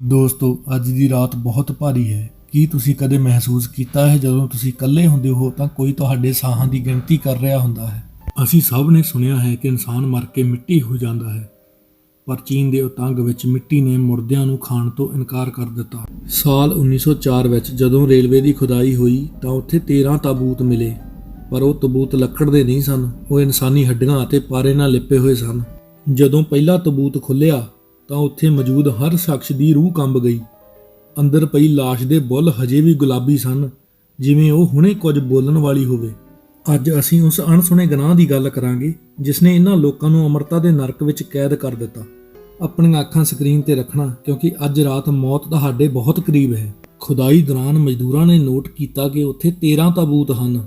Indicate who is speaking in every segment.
Speaker 1: ਦੋਸਤੋ, ਅੱਜ ਦੀ ਰਾਤ ਬਹੁਤ ਭਾਰੀ ਹੈ। ਕੀ ਤੁਸੀਂ ਕਦੇ ਮਹਿਸੂਸ ਕੀਤਾ ਹੈ, ਜਦੋਂ ਤੁਸੀਂ ਇਕੱਲੇ ਹੁੰਦੇ ਹੋ, ਤਾਂ ਕੋਈ ਤੁਹਾਡੇ ਸਾਹਾਂ ਦੀ ਗਿਣਤੀ ਕਰ ਰਿਹਾ ਹੁੰਦਾ ਹੈ। ਅਸੀਂ ਸਭ ਨੇ ਸੁਣਿਆ ਹੈ ਕਿ ਇਨਸਾਨ ਮਰ ਕੇ ਮਿੱਟੀ ਹੋ ਜਾਂਦਾ ਹੈ, ਪਰ ਚੀਨ ਦੇ ਉਤੰਗ ਵਿੱਚ ਮਿੱਟੀ ਨੇ ਮੁਰਦਿਆਂ ਨੂੰ ਖਾਣ ਤੋਂ ਇਨਕਾਰ ਕਰ ਦਿੱਤਾ। ਸਾਲ 1904 ਵਿੱਚ ਜਦੋਂ ਰੇਲਵੇ ਦੀ ਖੁਦਾਈ ਹੋਈ, ਤਾਂ ਉੱਥੇ 13 ਤਾਬੂਤ ਮਿਲੇ, ਪਰ ਉਹ ਤਾਬੂਤ ਲੱਕੜ ਦੇ ਨਹੀਂ ਸਨ, ਉਹ ਇਨਸਾਨੀ ਹੱਡੀਆਂ ਅਤੇ ਪਾਰੇ ਨਾਲ ਲਿਪੇ ਹੋਏ ਸਨ। ਜਦੋਂ ਪਹਿਲਾ ਤਾਬੂਤ ਖੁੱਲਿਆ ਤਾਂ ਉੱਥੇ ਮੌਜੂਦ ਹਰ ਸ਼ਖਸ ਦੀ ਰੂਹ ਕੰਬ ਗਈ। ਅੰਦਰ ਪਈ ਲਾਸ਼ ਦੇ ਬੁੱਲ ਹਜੇ ਵੀ ਗੁਲਾਬੀ ਸਨ, ਜਿਵੇਂ ਉਹ ਹੁਣੇ ਕੁਝ ਬੋਲਣ ਵਾਲੀ ਹੋਵੇ। ਅੱਜ ਅਸੀਂ ਉਸ ਅਣਸੁਣੇ ਗੁਨਾਹ ਦੀ ਗੱਲ ਕਰਾਂਗੇ ਜਿਸ ਨੇ ਇਹਨਾਂ ਲੋਕਾਂ ਨੂੰ ਅਮਰਤਾ ਦੇ ਨਰਕ ਵਿੱਚ ਕੈਦ ਕਰ ਦਿੱਤਾ। ਆਪਣੀਆਂ ਅੱਖਾਂ ਸਕਰੀਨ ਤੇ ਰੱਖਣਾ, ਕਿਉਂਕਿ ਅੱਜ ਰਾਤ ਮੌਤ ਤੁਹਾਡੇ ਬਹੁਤ ਕਰੀਬ ਹੈ। ਖੁਦਾਈ ਦੌਰਾਨ ਮਜ਼ਦੂਰਾਂ ਨੇ ਨੋਟ ਕੀਤਾ ਕਿ ਉੱਥੇ 13 ਤਾਬੂਤ ਹਨ,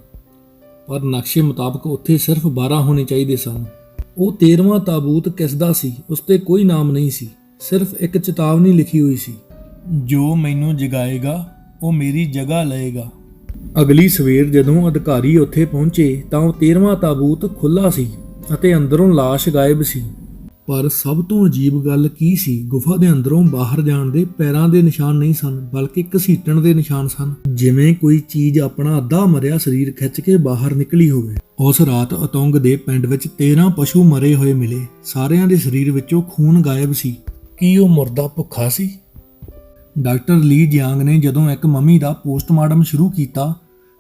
Speaker 1: ਪਰ ਨਕਸ਼ੇ ਮੁਤਾਬਕ ਉੱਥੇ ਸਿਰਫ 12 ਹੋਣੇ ਚਾਹੀਦੇ ਸਨ। ਉਹ 13ਵਾਂ ਤਾਬੂਤ ਕਿਸ ਦਾ ਸੀ? ਉਸ ਤੇ ਕੋਈ ਨਾਮ ਨਹੀਂ ਸੀ। ਸਿਰਫ ਇੱਕ ਚੇਤਾਵਨੀ ਲਿਖੀ ਹੋਈ ਸੀ। ਜੋ ਮੈਨੂੰ ਜਗਾਏਗਾ, ਉਹ ਮੇਰੀ ਜਗ੍ਹਾ ਲਏਗਾ। ਅਗਲੀ ਸਵੇਰ ਜਦੋਂ ਅਧਿਕਾਰੀ ਉੱਥੇ ਪਹੁੰਚੇ, ਤਾਂ ਉਹ 13ਵਾਂ ਤਾਬੂਤ ਖੁੱਲਾ ਸੀ ਅਤੇ ਅੰਦਰੋਂ ਲਾਸ਼ ਗਾਇਬ ਸੀ। ਪਰ ਸਭ ਤੋਂ ਅਜੀਬ ਗੱਲ ਕੀ ਸੀ? ਗੁਫਾ ਦੇ ਅੰਦਰੋਂ ਬਾਹਰ ਜਾਣ ਦੇ ਪੈਰਾਂ ਦੇ ਨਿਸ਼ਾਨ ਨਹੀਂ ਸਨ, ਬਲਕਿ ਘਸੀਟਣ ਦੇ ਨਿਸ਼ਾਨ ਸਨ। ਜਿਵੇਂ ਕੋਈ ਚੀਜ਼ ਆਪਣਾ ਅੱਧਾ ਮਰਿਆ ਸਰੀਰ ਖਿੱਚ ਕੇ ਬਾਹਰ ਨਿਕਲੀ ਹੋਵੇ। ਉਸ ਰਾਤ ਅਤੰਗ ਦੇ ਪਿੰਡ ਵਿੱਚ 13 ਪਸ਼ੂ ਮਰੇ ਹੋਏ ਮਿਲੇ। ਸਾਰਿਆਂ ਦੇ ਸਰੀਰ ਵਿੱਚੋਂ ਖੂਨ ਗਾਇਬ ਸੀ। ਕੀ ਉਹ ਮੁਰਦਾ ਭੁੱਖਾ ਸੀ? ਡਾਕਟਰ ਲੀ ਜਿਆਂਗ ਨੇ ਜਦੋਂ ਇੱਕ ਮਮੀ ਦਾ ਪੋਸਟਮਾਰਟਮ ਸ਼ੁਰੂ ਕੀਤਾ,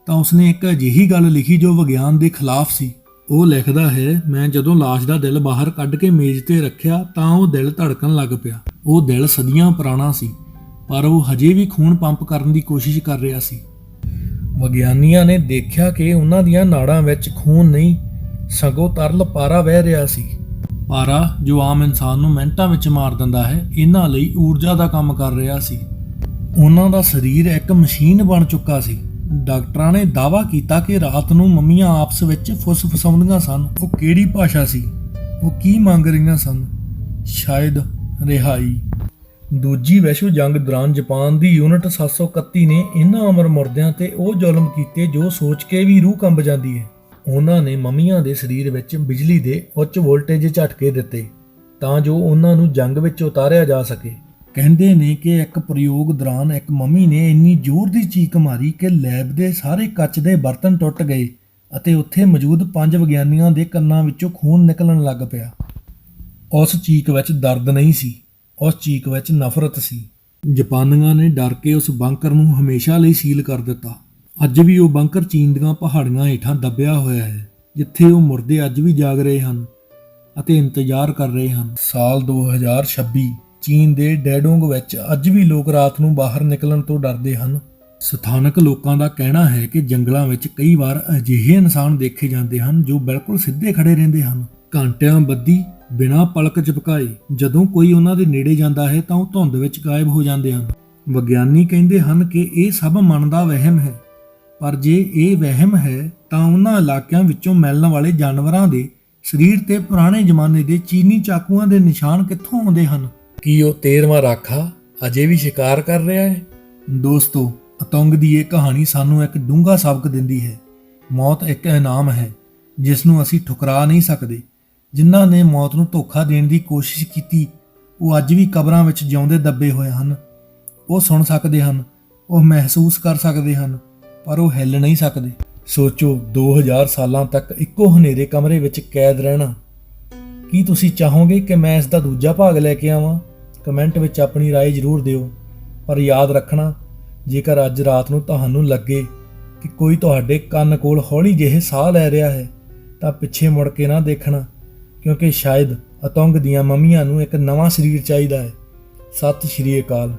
Speaker 1: ਤਾਂ ਉਸਨੇ ਇੱਕ ਅਜਿਹੀ ਗੱਲ ਲਿਖੀ ਜੋ ਵਿਗਿਆਨ ਦੇ ਖਿਲਾਫ ਸੀ। ਉਹ ਲਿਖਦਾ ਹੈ, ਮੈਂ ਜਦੋਂ ਲਾਸ਼ ਦਾ ਦਿਲ ਬਾਹਰ ਕੱਢ ਕੇ ਮੇਜ਼ ਤੇ ਰੱਖਿਆ ਤਾਂ ਉਹ ਦਿਲ ਧੜਕਣ ਲੱਗ ਪਿਆ। ਉਹ ਦਿਲ ਸਦੀਆਂ ਪੁਰਾਣਾ ਸੀ, ਪਰ ਉਹ ਹਜੇ ਵੀ ਖੂਨ ਪੰਪ ਕਰਨ ਦੀ ਕੋਸ਼ਿਸ਼ ਕਰ ਰਿਹਾ ਸੀ। ਵਿਗਿਆਨੀਆਂ ਨੇ ਦੇਖਿਆ ਕਿ ਉਹਨਾਂ ਦੀਆਂ ਨਾੜਾਂ ਵਿੱਚ ਖੂਨ ਨਹੀਂ, ਸਗੋਂ ਤਰਲ ਪਾਰਾ ਵਹਿ ਰਿਹਾ ਸੀ। ਪਾਰਾ, ਜੋ ਆਮ ਇਨਸਾਨ ਨੂੰ ਮਿੰਟਾਂ ਵਿੱਚ ਮਾਰ ਦਿੰਦਾ ਹੈ, ਇਹਨਾਂ ਲਈ ਊਰਜਾ ਦਾ ਕੰਮ ਕਰ ਰਿਹਾ ਸੀ। ਉਹਨਾਂ ਦਾ ਸਰੀਰ ਇੱਕ ਮਸ਼ੀਨ ਬਣ ਚੁੱਕਾ ਸੀ। ਡਾਕਟਰਾਂ ਨੇ ਦਾਅਵਾ ਕੀਤਾ ਕਿ ਰਾਤ ਨੂੰ ਮੰਮੀਆਂ ਆਪਸ ਵਿੱਚ ਫੁੱਸ-ਫਸਾਉਂਦੀਆਂ ਸਨ। ਉਹ ਕਿਹੜੀ ਭਾਸ਼ਾ ਸੀ? ਉਹ ਕੀ ਮੰਗ ਰਹੀਆਂ ਸਨ? ਸ਼ਾਇਦ ਰਿਹਾਈ। ਦੂਜੀ ਵਿਸ਼ਵ ਜੰਗ ਦੌਰਾਨ ਜਾਪਾਨ ਦੀ ਯੂਨਿਟ 731 ਨੇ ਇਹਨਾਂ ਅਮਰ ਮੁਰਦਿਆਂ ਤੇ ਉਹ ਜ਼ੁਲਮ ਕੀਤੇ ਜੋ ਸੋਚ ਕੇ ਵੀ ਰੂਹ ਕੰਬ ਜਾਂਦੀ ਹੈ ਉਹਨਾਂ ਨੇ ਮਮੀਆਂ ਦੇ ਸਰੀਰ ਵਿੱਚ ਬਿਜਲੀ ਦੇ ਉੱਚ ਵੋਲਟੇਜ ਝਟਕੇ ਦਿੱਤੇ ਤਾਂ ਜੋ ਉਹਨਾਂ ਨੂੰ ਜੰਗ ਵਿੱਚ ਉਤਾਰਿਆ ਜਾ ਸਕੇ। ਕਹਿੰਦੇ ਨੇ ਕਿ ਇੱਕ ਪ੍ਰਯੋਗ ਦੌਰਾਨ ਇੱਕ ਮੰਮੀ ਨੇ ਇੰਨੀ ਜ਼ੋਰ ਦੀ ਚੀਕ ਮਾਰੀ ਕਿ ਲੈਬ ਦੇ ਸਾਰੇ ਕੱਚ ਦੇ ਬਰਤਨ ਟੁੱਟ ਗਏ ਅਤੇ ਉੱਥੇ ਮੌਜੂਦ ਪੰਜ ਵਿਗਿਆਨੀਆਂ ਦੇ ਕੰਨਾਂ ਵਿੱਚੋਂ ਖੂਨ ਨਿਕਲਣ ਲੱਗ ਪਿਆ। ਉਸ ਚੀਕ ਵਿੱਚ ਦਰਦ ਨਹੀਂ ਸੀ, ਉਸ ਚੀਕ ਵਿੱਚ ਨਫ਼ਰਤ ਸੀ। ਜਾਪਾਨੀਆਂ ਨੇ ਡਰ ਕੇ ਉਸ ਬੰਕਰ ਨੂੰ ਹਮੇਸ਼ਾ ਲਈ ਸੀਲ ਕਰ ਦਿੱਤਾ। ਅੱਜ ਵੀ ਉਹ ਬੰਕਰ ਚੀਨ ਦੀਆਂ ਪਹਾੜੀਆਂ ਹੇਠਾਂ ਦੱਬਿਆ ਹੋਇਆ ਹੈ, ਜਿੱਥੇ ਉਹ ਮੁਰਦੇ ਅੱਜ ਵੀ ਜਾਗ ਰਹੇ ਹਨ ਅਤੇ ਇੰਤਜ਼ਾਰ ਕਰ ਰਹੇ ਹਨ। ਸਾਲ 2026 ਚੀਨ ਦੇ ਡੈਡੋਂਗ ਵਿੱਚ ਅੱਜ ਵੀ ਲੋਕ ਰਾਤ ਨੂੰ ਬਾਹਰ ਨਿਕਲਣ ਤੋਂ ਡਰਦੇ ਹਨ। ਸਥਾਨਕ ਲੋਕਾਂ ਦਾ ਕਹਿਣਾ ਹੈ ਕਿ ਜੰਗਲਾਂ ਵਿੱਚ ਕਈ ਵਾਰ ਅਜਿਹੇ ਇਨਸਾਨ ਦੇਖੇ ਜਾਂਦੇ ਹਨ ਜੋ ਬਿਲਕੁਲ ਸਿੱਧੇ ਖੜੇ ਰਹਿੰਦੇ ਹਨ। ਘੰਟਿਆਂ ਬੱਧੀ ਬਿਨਾਂ ਪਲਕ ਝਪਕਾਏ ਜਦੋਂ ਕੋਈ ਉਹਨਾਂ ਦੇ ਨੇੜੇ ਜਾਂਦਾ ਹੈ ਤਾਂ ਉਹ ਧੁੰਦ ਵਿੱਚ ਗਾਇਬ ਹੋ ਜਾਂਦੇ ਹਨ। ਵਿਗਿਆਨੀ ਕਹਿੰਦੇ ਹਨ ਕਿ ਇਹ ਸਭ ਮਨ ਦਾ ਵਹਿਮ ਹੈ। ਪਰ ਜੇ ਇਹ ਵਹਿਮ ਹੈ ਤਾਂ ਉਹਨਾਂ ਇਲਾਕਿਆਂ ਵਿੱਚੋਂ ਮਿਲਣ ਵਾਲੇ ਜਾਨਵਰਾਂ ਦੇ ਸਰੀਰ ਤੇ ਪੁਰਾਣੇ ਜ਼ਮਾਨੇ ਦੇ ਚੀਨੀ ਚਾਕੂਆਂ ਦੇ ਨਿਸ਼ਾਨ ਕਿੱਥੋਂ ਆਉਂਦੇ ਹਨ? ਕੀ ਉਹ 13ਵਾਂ ਰਾਖਾ ਅਜੇ ਵੀ ਸ਼ਿਕਾਰ ਕਰ ਰਿਹਾ ਹੈ? ਦੋਸਤੋ, ਅਤੰਗ ਦੀ ਇਹ ਕਹਾਣੀ ਸਾਨੂੰ ਇੱਕ ਡੂੰਘਾ ਸਬਕ ਦਿੰਦੀ ਹੈ। ਮੌਤ ਇੱਕ ਇਨਾਮ ਹੈ ਜਿਸ ਨੂੰ ਅਸੀਂ ਠੁਕਰਾ ਨਹੀਂ ਸਕਦੇ। ਜਿਨ੍ਹਾਂ ਨੇ ਮੌਤ ਨੂੰ ਧੋਖਾ ਦੇਣ ਦੀ ਕੋਸ਼ਿਸ਼ ਕੀਤੀ, ਉਹ ਅੱਜ ਵੀ ਕਬਰਾਂ ਵਿੱਚ ਜਿਉਂਦੇ ਦੱਬੇ ਹੋਏ ਹਨ। ਉਹ ਸੁਣ ਸਕਦੇ ਹਨ, ਉਹ ਮਹਿਸੂਸ ਕਰ ਸਕਦੇ ਹਨ, ਪਰ ਉਹ ਹਿੱਲ ਨਹੀਂ ਸਕਦੇ। ਸੋਚੋ 2000 ਸਾਲਾਂ ਤੱਕ ਇੱਕੋ ਹਨੇਰੇ ਕਮਰੇ ਵਿੱਚ ਕੈਦ ਰਹਿਣਾ। ਕੀ ਤੁਸੀਂ ਚਾਹੋਗੇ ਕਿ ਮੈਂ ਇਸ ਦਾ ਦੂਜਾ ਭਾਗ ਲੈ ਕੇ ਆਵਾਂ? ਕਮੈਂਟ ਵਿੱਚ ਆਪਣੀ رائے ਜ਼ਰੂਰ ਦਿਓ ਪਰ ਯਾਦ ਰੱਖਣਾ ਜੇਕਰ ਅੱਜ ਰਾਤ ਨੂੰ ਤੁਹਾਨੂੰ ਲੱਗੇ ਕਿ ਕੋਈ ਤੁਹਾਡੇ ਕੰਨ ਕੋਲ ਹੌਲੀ ਜਿਹੇ ਸਾਹ ਲੈ ਰਿਹਾ ਹੈ ਤਾਂ ਪਿੱਛੇ ਮੁੜ ਕੇ ਨਾ ਦੇਖਣਾ ਕਿਉਂਕਿ ਸ਼ਾਇਦ ਅਤੰਗ ਦੀਆਂ ਮਮੀਆਂ ਨੂੰ ਇੱਕ ਨਵਾਂ ਸਰੀਰ ਚਾਹੀਦਾ ਹੈ ਸਤਿ ਸ਼੍ਰੀ ਅਕਾਲ